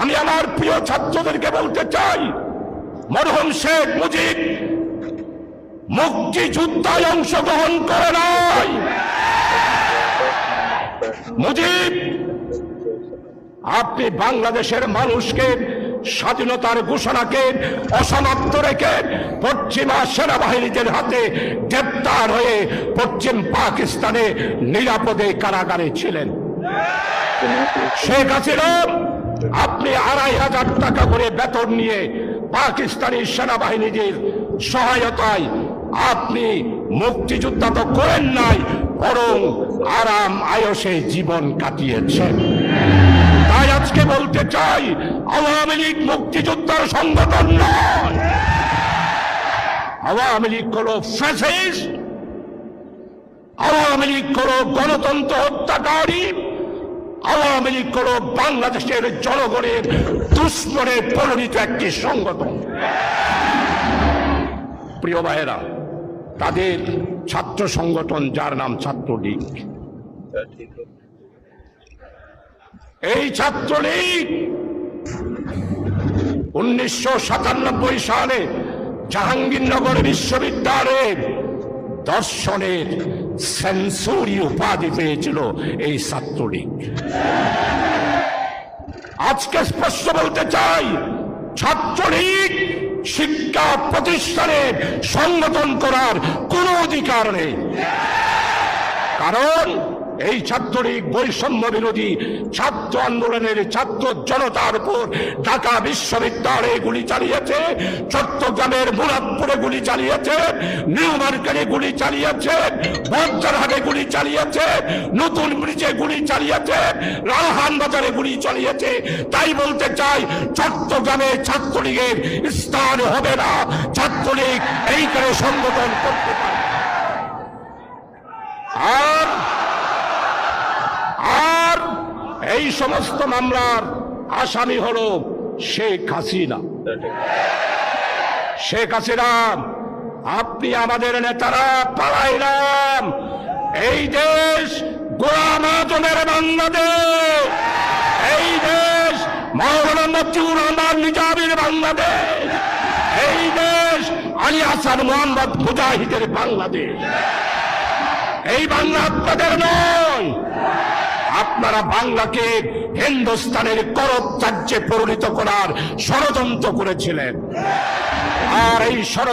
আমি আমার প্রিয় ছাত্রদেরকে বলতে চাই, মরহম শেখ মুজিব মুক্তিযুদ্ধায় অংশগ্রহণ করে নাই। মুজিব, আপনি বাংলাদেশের মানুষকে, স্বাধীনতার ঘোষণাকে অসমাপ্ত রেখে পশ্চিমা সেনাবাহিনীদের হাতে গ্রেপ্তার হয়ে পশ্চিম পাকিস্তানে নিরাপদে কারাগারে ছিলেন। শেখ হাসিনা আপনি আড়াই হাজার টাকা করে বেতন নিয়ে পাকিস্তানি সেনাবাহিনীদের সহায়তায় আপনি মুক্তিযোদ্ধা তো করেন নাই, বরং আরাম আয়সে জীবন কাটিয়েছেন। তাই আজকে বলতে চাই, আওয়ামী লীগ মুক্তিযোদ্ধার সংগঠন নয়। আওয়ামী লীগ হল ফ্যাসিস্ট, আওয়ামী লীগ হল গণতন্ত্র হত্যাকারী আওয়ামী লীগ হল বাংলাদেশের জনগণের দুশ্মনে পরিণত একটি সংগঠন। প্রিয় ভাইয়েরা, তাদের ছাত্র সংগঠন যার নাম ছাত্রলীগ এই ছাত্রলীগ উনিশশো সাতানব্বই সালে জাহাঙ্গীরনগর বিশ্ববিদ্যালয়ের দর্শনের সেন্সরি উপাধি পেয়েছিল এই ছাত্রলীগ। আজকে স্পষ্ট বলতে চাই, ছাত্রলীগ শিক্ষা প্রতিষ্ঠানে সংগঠন করার কোনো অধিকার নেই। কারণ এই ছাত্রলীগ বৈষম্য বিরোধী ছাত্র আন্দোলনের ছাত্র জনতার উপর ঢাকা বিশ্ববিদ্যালয়ে গুলি চালিয়েছে, চট্টগ্রামের মুরাদপুরে গুলি চালিয়েছে, নিউ মার্কেটে গুলি চালিয়েছে বজ্রহাটে গুলি চালিয়েছে, নতুন ব্রিজে গুলি চালিয়েছে রাহান বাজারে গুলি চালিয়েছে। তাই বলতে চাই, চট্টগ্রামে ছাত্রলীগের স্থান হবে না। ছাত্রলীগ এইখানে সংগঠন করতে পারে আর আর এই সমস্ত মামলার আসামি হল শেখ হাসিনা। শেখ হাসিনা, আপনি আমাদের নেতারা পালাইলাম। এই দেশ গোলাম আজমের বাংলাদেশ। এই দেশ মৌলানা মতিউর রহমান নিজামের বাংলাদেশ। এই দেশ আলী হাসান মোহাম্মদ মুজাহিদের বাংলাদেশ। এই বাংলা আপনাদের নয়। আপনারা বাংলাকে হিন্দুস্তানের রাজ্যে পরিণত করার ষড়যন্ত্র করেছিলেন। আর এই ষড়যন্ত্র